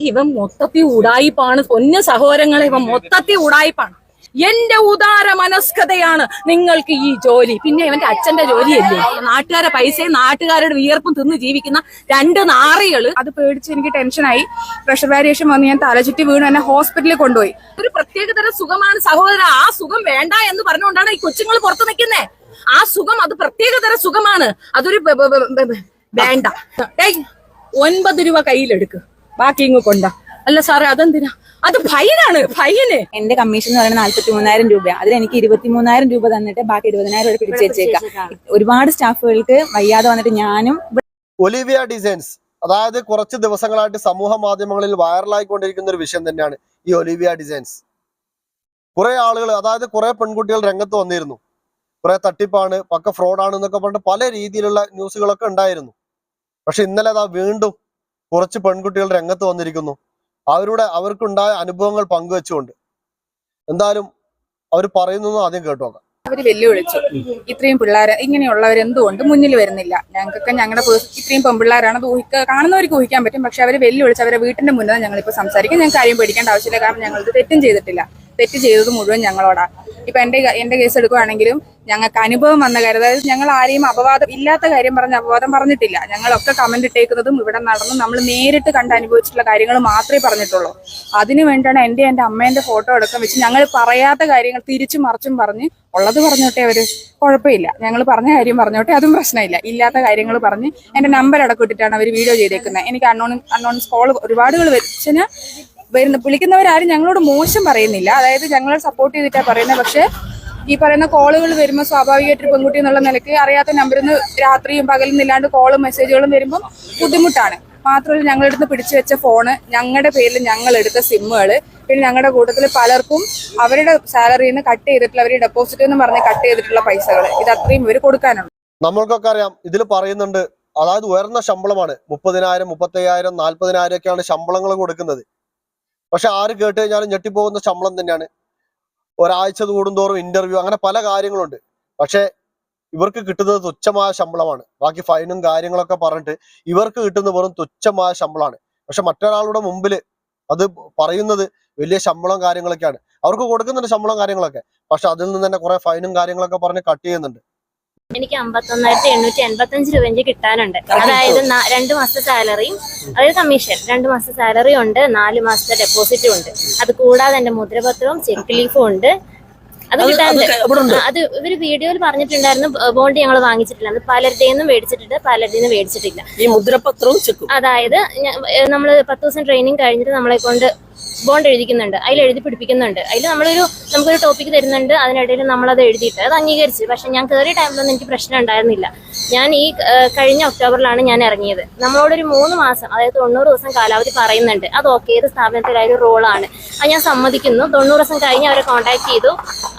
ഇവൻ മൊത്തത്തിൽ ഉടായിപ്പാണ് പൊന്ന സഹോദരങ്ങളെ ഇവൻ മൊത്തത്തിൽ ഉടായിപ്പാണ് എന്റെ ഉദാര മനസ്കതയാണ് നിങ്ങൾക്ക് ഈ ജോലി പിന്നെ ഇവന്റെ അച്ഛന്റെ ജോലിയല്ലേ നാട്ടുകാരെ പൈസയും നാട്ടുകാരുടെ വിയർപ്പും തിന്ന് ജീവിക്കുന്ന രണ്ട് നാറികൾ അത് പേടിച്ച് എനിക്ക് ടെൻഷനായി പ്രഷർ വാരിയേഷൻ വന്ന് ഞാൻ തലചുറ്റി വീണ് എന്നെ ഹോസ്പിറ്റലിൽ കൊണ്ടുപോയി ഒരു പ്രത്യേകതരം സുഖമാണ് സഹോദര ആ സുഖം വേണ്ട എന്ന് പറഞ്ഞുകൊണ്ടാണ് ഈ കൊച്ചുങ്ങൾ പുറത്തു നിൽക്കുന്നേ ആ സുഖം അത് പ്രത്യേകതര സുഖമാണ് അതൊരു വേണ്ട ഒൻപത് രൂപ കയ്യിലെടുക്ക് ബാക്കി ഇങ്ങ് കൊണ്ട. അല്ല സാറേ അതെന്തിനാ? അത് ഫൈനാണ് ഫൈന്. എന്റെ കമ്മീഷൻ എന്ന് പറയുന്നത് നാല്പത്തി മൂന്നായിരം രൂപയാണ് അതിൽ എനിക്ക് ഇരുപത്തി മൂന്നായിരം രൂപ തന്നിട്ട് ബാക്കി ഇരുപതിനായിരം രൂപ പിടിച്ചു വെച്ചേക്കാം. ഒരുപാട് സ്റ്റാഫുകൾക്ക് വയ്യാതെ വന്നിട്ട് ഞാനും ഒലിവിയ ഡിസൈൻസ് അതായത് കുറച്ച് ദിവസങ്ങളായിട്ട് സമൂഹ മാധ്യമങ്ങളിൽ വൈറലായിക്കൊണ്ടിരിക്കുന്ന ഒരു വിഷയം തന്നെയാണ് ഈ ഒലിവിയ ഡിസൈൻസ്. കുറെ ആളുകൾ അതായത് കുറെ പെൺകുട്ടികൾ രംഗത്ത് വന്നിരുന്നു. കുറെ തട്ടിപ്പാണ് പക്ക ഫ്രോഡാണ് എന്നൊക്കെ പറഞ്ഞിട്ട് പല രീതിയിലുള്ള ന്യൂസുകളൊക്കെ ഉണ്ടായിരുന്നു. പക്ഷെ ഇന്നലെ അതാ വീണ്ടും കുറച്ച് പെൺകുട്ടികൾ രംഗത്ത് വന്നിരിക്കുന്നു. അവരുടെ അവർക്കുണ്ടായ അനുഭവങ്ങൾ പങ്കുവെച്ചുകൊണ്ട്. എന്തായാലും അവർ പറയുന്നു ആദ്യം കേട്ടോക്കാം. അവർ വെല്ലുവിളിച്ചു. ഇത്രയും പിള്ളേർ ഇങ്ങനെയുള്ളവർ എന്തുകൊണ്ട് മുന്നിൽ വരുന്നില്ല? ഞങ്ങൾക്കൊക്കെ ഞങ്ങളുടെ ഇത്രയും പെൺപിള്ളേരാണ് അത് കാണുന്നവർക്ക് ഊഹിക്കാൻ പറ്റും. പക്ഷെ അവർ വെല്ലുവിളിച്ച് അവരെ വീട്ടിന്റെ മുന്നിൽ ഞങ്ങളിപ്പോ സംസാരിക്കും. ഞങ്ങൾക്ക് കാര്യം പേടിക്കേണ്ട ആവശ്യമില്ല. കാരണം ഞങ്ങൾ തെറ്റും ചെയ്തിട്ടില്ല. തെറ്റ് ചെയ്തത് മുഴുവൻ ഞങ്ങളോടാണ് ഇപ്പൊ എന്റെ എന്റെ കേസ് എടുക്കുവാണെങ്കിലും ഞങ്ങൾക്ക് അനുഭവം വന്ന കാര്യം അതായത് ഞങ്ങൾ ആരെയും അപവാദം ഇല്ലാത്ത കാര്യം പറഞ്ഞ് അപവാദം പറഞ്ഞിട്ടില്ല. ഞങ്ങളൊക്കെ കമന്റ് ഇട്ടേക്കുന്നതും ഇവിടെ നടന്നു നമ്മൾ നേരിട്ട് കണ്ട് അനുഭവിച്ചിട്ടുള്ള കാര്യങ്ങൾ മാത്രമേ പറഞ്ഞിട്ടുള്ളൂ. അതിനു വേണ്ടിയാണ് എന്റെ എന്റെ അമ്മേന്റെ ഫോട്ടോ അടക്കം വെച്ച് ഞങ്ങൾ പറയാത്ത കാര്യങ്ങൾ തിരിച്ചു മറിച്ചും പറഞ്ഞ് ഉള്ളത് പറഞ്ഞോട്ടെ അവർ? കുഴപ്പമില്ല. ഞങ്ങൾ പറഞ്ഞ കാര്യം പറഞ്ഞോട്ടെ അതും പ്രശ്നമില്ല. ഇല്ലാത്ത കാര്യങ്ങൾ പറഞ്ഞ് എന്റെ നമ്പർ അടക്കം ഇട്ടിട്ടാണ് അവർ വീഡിയോ ചെയ്തേക്കുന്നത്. എനിക്ക് അണ്ണോൺ അണ്ണോൺ കോൾ ഒരുപാടുകൾ വെച്ചാൽ വരുന്ന വിളിക്കുന്നവരാരും ഞങ്ങളോട് മോശം പറയുന്നില്ല. അതായത് ഞങ്ങളെ സപ്പോർട്ട് ചെയ്തിട്ടാണ് പറയുന്നത് പക്ഷേ ഈ പറയുന്ന കോളുകൾ വരുമ്പോൾ സ്വാഭാവികമായിട്ട് ഒരു പെൺകുട്ടി എന്നുള്ള നിലയ്ക്ക് അറിയാത്ത നമ്പറിൽ നിന്ന് രാത്രിയും പകലും ഇല്ലാണ്ട് കോളും മെസ്സേജുകളും വരുമ്പോൾ ബുദ്ധിമുട്ടാണ്. മാത്രമല്ല ഞങ്ങളെടുത്ത് പിടിച്ചു വെച്ച ഫോണ് ഞങ്ങളുടെ പേരിൽ ഞങ്ങൾ എടുത്ത സിമ്മുകൾ പിന്നെ ഞങ്ങളുടെ കൂട്ടത്തിൽ പലർക്കും അവരുടെ സാലറിയിൽ നിന്ന് കട്ട് ചെയ്തിട്ടുള്ള അവരുടെ ഡെപ്പോസിറ്റ് എന്ന് പറഞ്ഞ് കട്ട് ചെയ്തിട്ടുള്ള പൈസകൾ ഇത് അത്രയും ഇവർ കൊടുക്കാനുണ്ട് നമ്മൾക്കൊക്കെ അറിയാം ഇതിൽ പറയുന്നുണ്ട് അതായത് ഉയർന്ന ശമ്പളമാണ് മുപ്പതിനായിരം മുപ്പത്തയ്യായിരം നാൽപ്പതിനായിരം ഒക്കെയാണ് ശമ്പളങ്ങൾ കൊടുക്കുന്നത്. പക്ഷെ ആര് കേട്ട് കഴിഞ്ഞാലും ഞെട്ടിപ്പോകുന്ന ശമ്പളം തന്നെയാണ്. ഒരാഴ്ച കൂടുന്തോറും ഇന്റർവ്യൂ അങ്ങനെ പല കാര്യങ്ങളുണ്ട്. പക്ഷെ ഇവർക്ക് കിട്ടുന്നത് തുച്ഛമായ ശമ്പളമാണ്. ബാക്കി ഫൈനും കാര്യങ്ങളൊക്കെ പറഞ്ഞിട്ട് ഇവർക്ക് കിട്ടുന്ന വെറും തുച്ഛമായ ശമ്പളമാണ്. പക്ഷെ മറ്റൊരാളുടെ മുമ്പിൽ അത് പറയുന്നത് വലിയ ശമ്പളം കാര്യങ്ങളൊക്കെയാണ്. അവർക്ക് കൊടുക്കുന്നുണ്ട് ശമ്പളം കാര്യങ്ങളൊക്കെ. പക്ഷെ അതിൽ നിന്ന് തന്നെ കുറെ ഫൈനും കാര്യങ്ങളൊക്കെ പറഞ്ഞ് കട്ട് ചെയ്യുന്നുണ്ട്. എനിക്ക് അമ്പത്തൊന്നായിരത്തി എണ്ണൂറ്റി എൺപത്തി അഞ്ച് രൂപ എനിക്ക് കിട്ടാനുണ്ട്. അതായത് രണ്ട് മാസത്തെ സാലറിയും അതായത് കമ്മീഷൻ രണ്ട് മാസത്തെ സാലറി ഉണ്ട് നാല് മാസത്തെ ഡെപ്പോസിറ്റും ഉണ്ട്. അത് കൂടാതെ എന്റെ മുദ്രപത്രവും ചെക്ക് ലീഫും ഉണ്ട്. അത് കിട്ടാനുണ്ട് അത് ഇവർ വീഡിയോയിൽ പറഞ്ഞിട്ടുണ്ടായിരുന്നു ബോണ്ട് ഞങ്ങൾ വാങ്ങിച്ചിട്ടില്ല. അത് പലരുടെയും നിന്നും മേടിച്ചിട്ടുണ്ട് പലരുടെയും നിന്ന് മേടിച്ചിട്ടില്ല. ഈ മുദ്രപത്രവും അതായത് നമ്മൾ പത്ത് ദിവസം ട്രെയിനിങ് കഴിഞ്ഞിട്ട് നമ്മളെ കൊണ്ട് ബോണ്ട് എഴുതിക്കുന്നുണ്ട്. അതിൽ എഴുതി പിടിപ്പിക്കുന്നുണ്ട്. അതിൽ നമ്മളൊരു നമുക്കൊരു ടോപ്പിക് തരുന്നുണ്ട്. അതിനിടയിൽ നമ്മളത് എഴുതിയിട്ട് അത് അംഗീകരിച്ച്. പക്ഷെ ഞാൻ കയറിയ ടൈമിലൊന്നും എനിക്ക് പ്രശ്നം ഉണ്ടായിരുന്നില്ല. ഞാൻ ഈ കഴിഞ്ഞ ഒക്ടോബറിലാണ് ഞാൻ ഇറങ്ങിയത്. നമ്മളോടൊരു മൂന്ന് മാസം അതായത് തൊണ്ണൂറ് ദിവസം കാലാവധി പറയുന്നുണ്ട്. അത് ഓക്കെ ഏത് സ്ഥാപനത്തിലായ ഒരു റോളാണ് അത് ഞാൻ സമ്മതിക്കുന്നു. തൊണ്ണൂറ് ദിവസം കഴിഞ്ഞ് അവരെ കോൺടാക്ട് ചെയ്തു.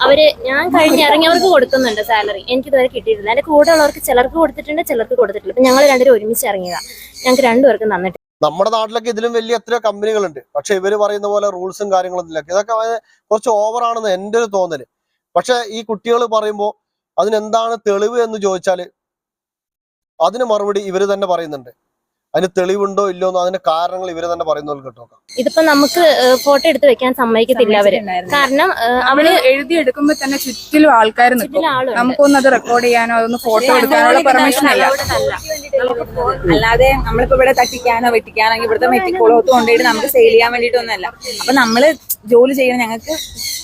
അവർ ഞാൻ കഴിഞ്ഞ് ഇറങ്ങിയവർക്ക് കൊടുക്കുന്നുണ്ട് സാലറി എനിക്ക് ഇതുവരെ കിട്ടിയിട്ടില്ല. എന്റെ കൂടെ ഉള്ളവർക്ക് ചിലർക്ക് കൊടുത്തിട്ടുണ്ട് ചിലർക്ക് കൊടുത്തിട്ടില്ല. അപ്പം ഞങ്ങൾ രണ്ടുപേരും ഒരുമിച്ച് ഇറങ്ങിയതാണ് ഞങ്ങൾക്ക് രണ്ടുപേർക്കും തന്നിട്ട് നമ്മുടെ നാട്ടിലൊക്കെ ഇതിലും വലിയ എത്ര കമ്പനികളുണ്ട്. പക്ഷെ ഇവർ പറയുന്ന പോലെ റൂൾസും കാര്യങ്ങളും ഇല്ല ഇതൊക്കെ കുറച്ച് ഓവർ ആണെന്ന് എന്റെ ഒരു തോന്നൽ. പക്ഷെ ഈ കുട്ടികൾ പറയുമ്പോൾ അതിനെന്താണ് തെളിവ് എന്ന് ചോദിച്ചാൽ അതിന് മറുപടി ഇവർ തന്നെ പറയുന്നുണ്ട്. അതിന് തെളിവുണ്ടോ ഇല്ലോ എന്ന് അതിന്റെ കാരണങ്ങൾ ഇവർ തന്നെ പറയുന്നത് കേട്ടോ ഇതിപ്പോ നമുക്ക് ഫോട്ടോ എടുത്ത് വെക്കാൻ സമ്മതിക്കത്തില്ല അവർ. കാരണം അവൾ അവർ എഴുതി എടുക്കുമ്പോ തന്നെ ചുറ്റിലും ആൾക്കാർ നമുക്കൊന്നും അത് റെക്കോർഡ് ചെയ്യാനോ അതൊന്ന് ഫോട്ടോ എടുക്കാനുള്ള പെർമിഷൻ അല്ല. അല്ലാതെ നമ്മളിപ്പോ ഇവിടെ തട്ടിക്കാനോ വെട്ടിക്കാനോ ഇവിടുത്തെ മെറ്റിക്കോളോത്ത് കൊണ്ടുപോയിട്ട് നമുക്ക് സെയിൽ ചെയ്യാൻ വേണ്ടിയിട്ടൊന്നുമല്ല. അപ്പൊ നമ്മൾ ജോലി ചെയ്യണം ഞങ്ങൾക്ക്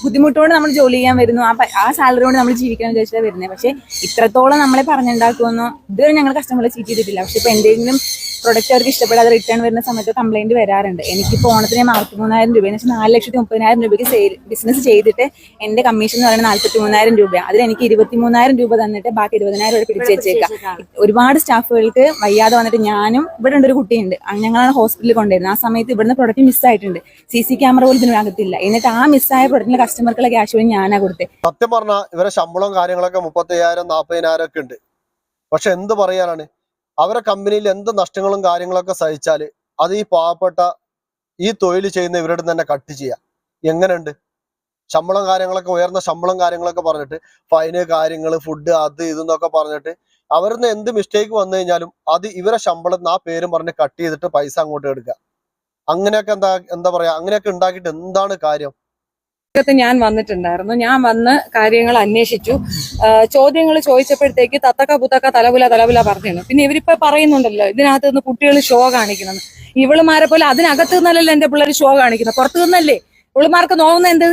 ബുദ്ധിമുട്ടോടെ നമ്മൾ ജോലി ചെയ്യാൻ വരുന്നു. ആ ആ സാലറി കൊണ്ട് നമ്മൾ ജീവിക്കണം വിചാരിച്ചാൽ വരുന്നത് പക്ഷെ ഇത്രത്തോളം നമ്മളെ പറഞ്ഞുണ്ടാക്കുമെന്നോ ഇതുവരെ ഞങ്ങൾ കസ്റ്റമറെ ചീറ്റ് ചെയ്തിട്ടില്ല പക്ഷെ ഇപ്പൊ എന്തെങ്കിലും പ്രൊഡക്റ്റ് അവർക്ക് ഇഷ്ടപ്പെടാതെ റിട്ടേൺ വരുന്ന സമയത്ത് കംപ്ലൈന്റ് വരാറുണ്ട്. എനിക്ക് ഓണത്തിന് നാൽപ്പത്തി മൂന്നായിരം രൂപ എന്ന് വെച്ചാൽ നാല് ലക്ഷത്തി മുപ്പതിനായിരം രൂപയ്ക്ക് സെയിൽ ബിസിനസ് ചെയ്തിട്ട് എന്റെ കമ്മീഷൻ എന്ന് പറയുന്നത് നാല്പത്തി മൂന്നായിരം രൂപയാണ് അതിൽ എനിക്ക് ഇരുപത്തി മൂന്നായിരം രൂപ തന്നിട്ട് ബാക്കി ഇരുപതിനായിരം രൂപ പിടിച്ചു വെച്ചേക്കാം. ഒരുപാട് സ്റ്റാഫുകൾക്ക് വയ്യാതെ വന്നിട്ട് ഞാനും ഇവിടെ ഉണ്ട് ഒരു കുട്ടിയുണ്ട്. ഞങ്ങളാണ് ഹോസ്പിറ്റലിൽ കൊണ്ടുവരുന്നത്. ആ സമയത്ത് ഇവിടുന്ന് പ്രൊഡക്റ്റ് മിസ്സായിട്ടുണ്ട് സി സി ക്യാമറ പോലും ഇതിനകത്തില്ല എന്നിട്ട് ആ മിസ്സായ പ്രൊഡക്റ്റിന് കസ്റ്റമർക്കുള്ള ക്യാഷ് വഴി ഞാനാ കൊടുത്തത് സത്യം പറഞ്ഞാൽ ഇവരെ ശമ്പളവും കാര്യങ്ങളൊക്കെ മുപ്പത്തയ്യായിരം നാൽപ്പതിനായിരം ഒക്കെ ഉണ്ട്. പക്ഷെ എന്ത് പറയാനാണ്? അവരെ കമ്പനിയിൽ എന്ത് നഷ്ടങ്ങളും കാര്യങ്ങളൊക്കെ സഹിച്ചാൽ അത് ഈ പാവപ്പെട്ട ഈ തൊഴിൽ ചെയ്യുന്ന ഇവരുടെ തന്നെ കട്ട് ചെയ്യാം. എങ്ങനെയുണ്ട്? ശമ്പളം കാര്യങ്ങളൊക്കെ ഉയർന്ന ശമ്പളം കാര്യങ്ങളൊക്കെ പറഞ്ഞിട്ട് ഫൈന് കാര്യങ്ങൾ ഫുഡ് അത് ഇതെന്നൊക്കെ പറഞ്ഞിട്ട് അവരിൽ നിന്ന് എന്ത് മിസ്റ്റേക്ക് വന്നു കഴിഞ്ഞാലും അത് ഇവരെ ശമ്പളം ആ പേരും പറഞ്ഞ് കട്ട് ചെയ്തിട്ട് പൈസ അങ്ങോട്ട് എടുക്കുക. അങ്ങനെയൊക്കെ എന്താ എന്താ പറയാ? അങ്ങനെയൊക്കെ ഉണ്ടാക്കിയിട്ട് എന്താണ് കാര്യം? ഞാൻ വന്നിട്ടുണ്ടായിരുന്നു. ഞാൻ വന്ന് കാര്യങ്ങൾ അന്വേഷിച്ചു. ചോദ്യങ്ങൾ ചോദിച്ചപ്പോഴത്തേക്ക് തത്തക്ക പുത്തക്ക തലകുല തലകുല പറഞ്ഞിരുന്നു. പിന്നെ ഇവരിപ്പോ പറയുന്നുണ്ടല്ലോ ഇതിനകത്ത് നിന്ന് കുട്ടികൾ ഷോ കാണിക്കണം. ഇവളുമാരെ പോലെ അതിനകത്ത് നിന്നല്ലല്ലോ എന്റെ പിള്ളേർ ഷോ കാണിക്കുന്നത്. പുറത്തു നിന്നല്ലേ? ഇവളുമാർക്ക് നോവുന്ന എന്ത്?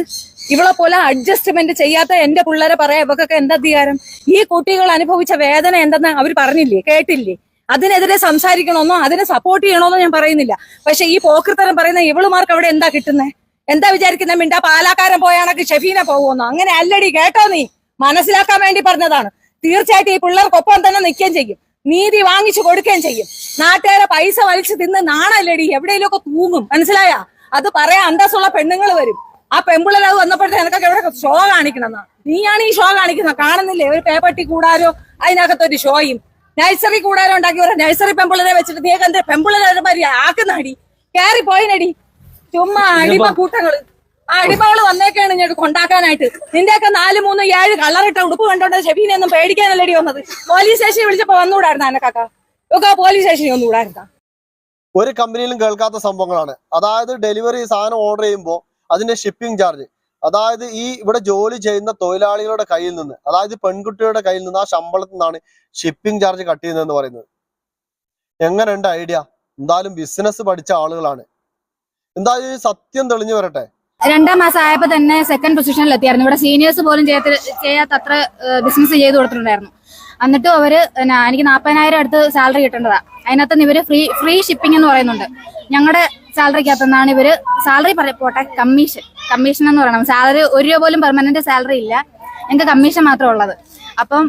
ഇവളെ പോലെ അഡ്ജസ്റ്റ്മെന്റ് ചെയ്യാത്ത എന്റെ പിള്ളേരെ പറയാ ഇവക്കൊക്കെ എന്താ അധികാരം? ഈ കുട്ടികൾ അനുഭവിച്ച വേദന എന്തെന്ന് അവർ പറഞ്ഞില്ലേ? കേട്ടില്ലേ? അതിനെതിരെ സംസാരിക്കണമെന്നോ അതിനെ സപ്പോർട്ട് ചെയ്യണമെന്നോ ഞാൻ പറയുന്നില്ല. പക്ഷെ ഈ പോക്കൃത്തരം പറയുന്ന ഇവളുമാർക്ക് അവിടെ എന്താ കിട്ടുന്നത് എന്താ വിചാരിക്കുന്ന? മിണ്ട പാലാക്കാരൻ പോയാണക്ക് ഷെഫീനെ പോകുമെന്നോ അങ്ങനെ അല്ലടി കേട്ടോ നീ. മനസ്സിലാക്കാൻ വേണ്ടി പറഞ്ഞതാണ്. തീർച്ചയായിട്ടും ഈ പിള്ളേർക്കൊപ്പം തന്നെ നിൽക്കുകയും ചെയ്യും. നീതി വാങ്ങിച്ചു കൊടുക്കുകയും ചെയ്യും. നാട്ടുകാരെ പൈസ വലിച്ചു തിന്ന് നാണല്ലടി. എവിടെയെങ്കിലുമൊക്കെ തൂങ്ങും. മനസ്സിലായ? അത് പറയാൻ അന്തസ്സുള്ള പെണ്ണുങ്ങൾ വരും. ആ പെമ്പിള്ളേർ അത് വന്നപ്പോഴത്തെ നിനക്കൊക്കെ എവിടെ ഷോ കാണിക്കണമെന്നാ? നീയാണ് ഈ ഷോ കാണിക്കുന്നത് കാണുന്നില്ലേ? ഒരു പേപ്പട്ടി കൂടാരോ? അതിനകത്തൊരു ഷോയും. നഴ്സറി കൂടാരോ ഉണ്ടാക്കി? ഒരു നഴ്സറി പെമ്പിള്ളരെ വെച്ചിട്ട് നീ എന്റെ പെമ്പിള്ളരെ മാതിരി ആക്കുന്നടി? കയറി പോയിനടി ചുമ്മാ അടിമ കൂട്ടങ്ങൾ. അടിമകൾ വന്നേക്കാണ് ഞാൻ കൊണ്ടാക്കാനായിട്ട്. നിന്റെയൊക്കെ നാല് മൂന്ന് ഏഴ് കളറിട്ട ഉടുപ്പ് കണ്ടോണ്ട് ഷെബീനെ ഒന്നും പേടിക്കാനല്ലടി വന്നത്? പോലീസ് സ്റ്റേഷനിൽ വിളിച്ചപ്പോ വന്നുകൂടായിരുന്ന എന്നെ കാക്ക? ഒക്കെ പോലീസ് സ്റ്റേഷനിൽ ഒന്നുകൂടായിരുന്ന ഒരു കമ്പനിയിലും കേൾക്കാത്ത സംഭവങ്ങളാണ്. അതായത് ഡെലിവറി സാധനം ഓർഡർ ചെയ്യുമ്പോൾ അതിന്റെ ഷിപ്പിംഗ് ചാർജ് അതായത് ഈ ഇവിടെ ജോലി ചെയ്യുന്ന തൊഴിലാളികളുടെ കയ്യിൽ നിന്ന് അതായത് പെൺകുട്ടിയുടെ കയ്യിൽ നിന്ന് ആ ശമ്പളത്തിൽ നിന്നാണ് ഷിപ്പിംഗ് ചാർജ് കട്ട് ചെയ്യുന്നതെന്ന് പറയുന്നത്. എങ്ങനെയുണ്ട് ഐഡിയ എന്തായാലും ബിസിനസ് പഠിച്ച ആളുകളാണ്. എന്തായാലും ഈ സത്യം തെളിഞ്ഞു വരട്ടെ? രണ്ടാം മാസം ആയപ്പോ തന്നെ സെക്കൻഡ് പൊസിഷനിൽ എത്തിയായിരുന്നു. ഇവിടെ സീനിയേഴ്സ് പോലും ചെയ്യാത്ത അത്ര ബിസിനസ് ചെയ്ത് കൊടുത്തിട്ടുണ്ടായിരുന്നു. എന്നിട്ടും അവർ എനിക്ക് നാൽപ്പതിനായിരം അടുത്ത് സാലറി കിട്ടേണ്ടതാ. അതിനകത്ത് ഇവർ ഫ്രീ ഫ്രീ ഷിപ്പിംഗ് എന്ന് പറയുന്നുണ്ട്. ഞങ്ങളുടെ സാലറിക്കകത്ത് നിന്നാണ് ഇവർ സാലറി പോട്ടെ കമ്മീഷൻ കമ്മീഷൻ എന്ന് പറയണം. സാലറി ഒരു രൂപ പോലും പെർമനന്റ് സാലറി ഇല്ല. ഞങ്ങൾക്ക് കമ്മീഷൻ മാത്രമേ ഉള്ളത്. അപ്പം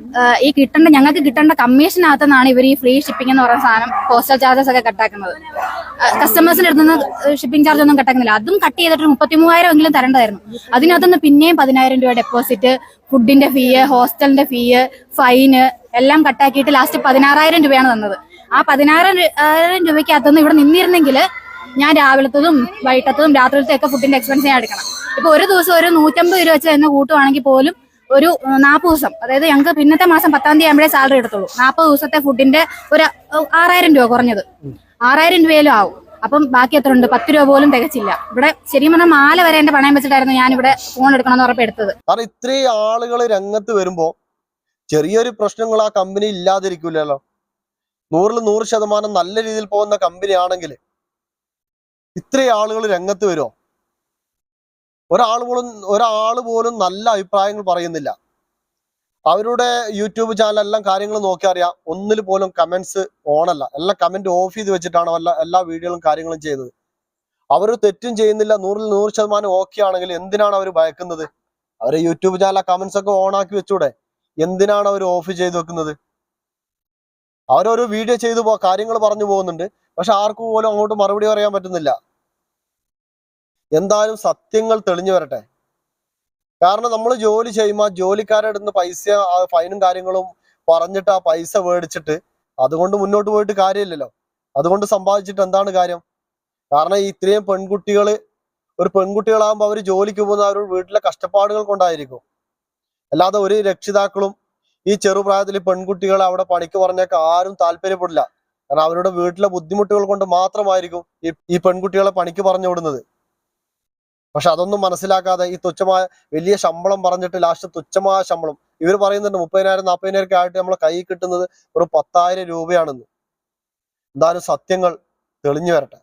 ഈ കിട്ടേണ്ട ഞങ്ങൾക്ക് കിട്ടേണ്ട കമ്മീഷനകത്തുനിന്നാണ് ഇവർ ഈ ഫ്രീ ഷിപ്പിംഗ് എന്ന് പറയുന്ന സാധനം പോസ്റ്റൽ ചാർജസ് ഒക്കെ കട്ടാക്കുന്നത് കസ്റ്റമേഴ്സിന്റെ അടുത്ത് നിന്ന് ഷിപ്പിംഗ് ചാർജ് ഒന്നും കട്ടാക്കുന്നില്ല. അതും കട്ട് ചെയ്തിട്ട് മുപ്പത്തി മൂവായിരം എങ്കിലും തരേണ്ടതായിരുന്നു. അതിനകത്തുനിന്ന് പിന്നെയും പതിനായിരം രൂപ ഡെപ്പോസിറ്റ് ഫുഡിന്റെ ഫീ ഹോസ്റ്റലിന്റെ ഫീ ഫൈന് എല്ലാം കട്ടാക്കിയിട്ട് ലാസ്റ്റ് പതിനാറായിരം രൂപയാണ് തന്നത്. ആ പതിനായിരം രൂപയ്ക്ക് അകത്തുനിന്ന് ഇവിടെ നിന്നിരുന്നെങ്കിൽ ഞാൻ രാവിലത്തതും വൈകിട്ടത്തതും രാത്രിയിലത്തെ ഒക്കെ ഫുഡിന്റെ എക്സ്പെൻസ് ഞാൻ എടുക്കണം. ഇപ്പൊ ഒരു ദിവസം ഒരു നൂറ്റമ്പത് രൂപ വെച്ച് തന്നെ കൂട്ടുവാണെങ്കിൽ പോലും ഒരു നാൽപ്പത് ദിവസം അതായത് ഞങ്ങൾക്ക് പിന്നത്തെ മാസം പത്താം തീയതി ആകുമ്പോഴേ സാലറി എടുത്തുള്ളൂ. നാൽപ്പത് ദിവസത്തെ ഫുഡിന്റെ ഒരു ആറായിരം രൂപ കുറഞ്ഞത്. ആറായിരം രൂപയിലും ആവും. അപ്പം ബാക്കി എത്ര ഉണ്ട്? പത്ത് രൂപ പോലും തികച്ചില്ല. ഇവിടെ ശരിക്കും പറഞ്ഞാൽ മാല വരെ എന്റെ പണയം വെച്ചിട്ടായിരുന്നു ഞാൻ ഇവിടെ ഫോൺ എടുക്കണമെന്ന് എന്ന് എടുത്തത്. കാരണം ഇത്രയും ആളുകൾ രംഗത്ത് വരുമ്പോ ചെറിയൊരു പ്രശ്നങ്ങൾ ആ കമ്പനി ഇല്ലാതിരിക്കില്ലല്ലോ നൂറിൽ നൂറ് ശതമാനം നല്ല രീതിയിൽ പോകുന്ന കമ്പനി ആണെങ്കിൽ ഇത്രയും ആളുകൾ രംഗത്ത് വരുമോ ഒരാൾ പോലും ഒരാൾ പോലും നല്ല അഭിപ്രായങ്ങൾ പറയുന്നില്ല. അവരുടെ യൂട്യൂബ് ചാനലെല്ലാം കാര്യങ്ങൾ നോക്കി അറിയാം. ഒന്നിൽ പോലും കമന്റ്സ് ഓണല്ല. എല്ലാം കമന്റ് ഓഫ് ചെയ്ത് വെച്ചിട്ടാണ് എല്ലാ എല്ലാ വീഡിയോകളും കാര്യങ്ങളും ചെയ്യുന്നത്. അവർ തെറ്റും ചെയ്യുന്നില്ല. നൂറിൽ നൂറ് ശതമാനം ഓക്കെ ആണെങ്കിൽ എന്തിനാണ് അവർ ഭയക്കുന്നത്? അവരെ യൂട്യൂബ് ചാനൽ കമന്റ്സ് ഒക്കെ ഓൺ ആക്കി വെച്ചൂടെ? എന്തിനാണ് അവർ ഓഫ് ചെയ്ത് വെക്കുന്നത്? അവരോരോ വീഡിയോ ചെയ്തു പോ കാര്യങ്ങൾ പറഞ്ഞു പോകുന്നുണ്ട്. പക്ഷെ ആർക്കും പോലും അങ്ങോട്ട് മറുപടി പറയാൻ പറ്റുന്നില്ല. എന്തായാലും സത്യങ്ങൾ തെളിഞ്ഞു വരട്ടെ. കാരണം നമ്മൾ ജോലി ചെയ്യുമ്പോൾ ജോലിക്കാരുടെ അടുത്ത് പൈസ ഫൈനും കാര്യങ്ങളും പറഞ്ഞിട്ട് ആ പൈസ മേടിച്ചിട്ട് അതുകൊണ്ട് മുന്നോട്ട് പോയിട്ട് കാര്യമില്ലല്ലോ. അതുകൊണ്ട് സമ്പാദിച്ചിട്ട് എന്താണ് കാര്യം? കാരണം ഇത്രയും പെൺകുട്ടികൾ ഒരു പെൺകുട്ടികളാകുമ്പോൾ അവർ ജോലിക്ക് പോകുന്ന അവർ വീട്ടിലെ കഷ്ടപ്പാടുകൾ കൊണ്ടായിരിക്കും. അല്ലാതെ ഒരു രക്ഷിതാക്കളും ഈ ചെറുപ്രായത്തിൽ പെൺകുട്ടികളെ അവിടെ പണിക്ക് പറഞ്ഞേക്ക് ആരും താല്പര്യപ്പെടില്ല. കാരണം അവരുടെ വീട്ടിലെ ബുദ്ധിമുട്ടുകൾ കൊണ്ട് മാത്രമായിരിക്കും ഈ പെൺകുട്ടികളെ പണിക്ക് പറഞ്ഞു വിടുന്നത്. പക്ഷെ അതൊന്നും മനസ്സിലാക്കാതെ ഈ തുച്ഛമായ വലിയ ശമ്പളം പറഞ്ഞിട്ട് ലാസ്റ്റ് തുച്ഛമായ ശമ്പളം. ഇവർ പറയുന്നുണ്ട് മുപ്പതിനായിരം നാൽപ്പതിനായിരം ആയിട്ട് നമ്മളെ കൈ കിട്ടുന്നത് ഒരു പത്തായിരം രൂപയാണെന്ന്. എന്തായാലും സത്യങ്ങൾ തെളിഞ്ഞു വരട്ടെ.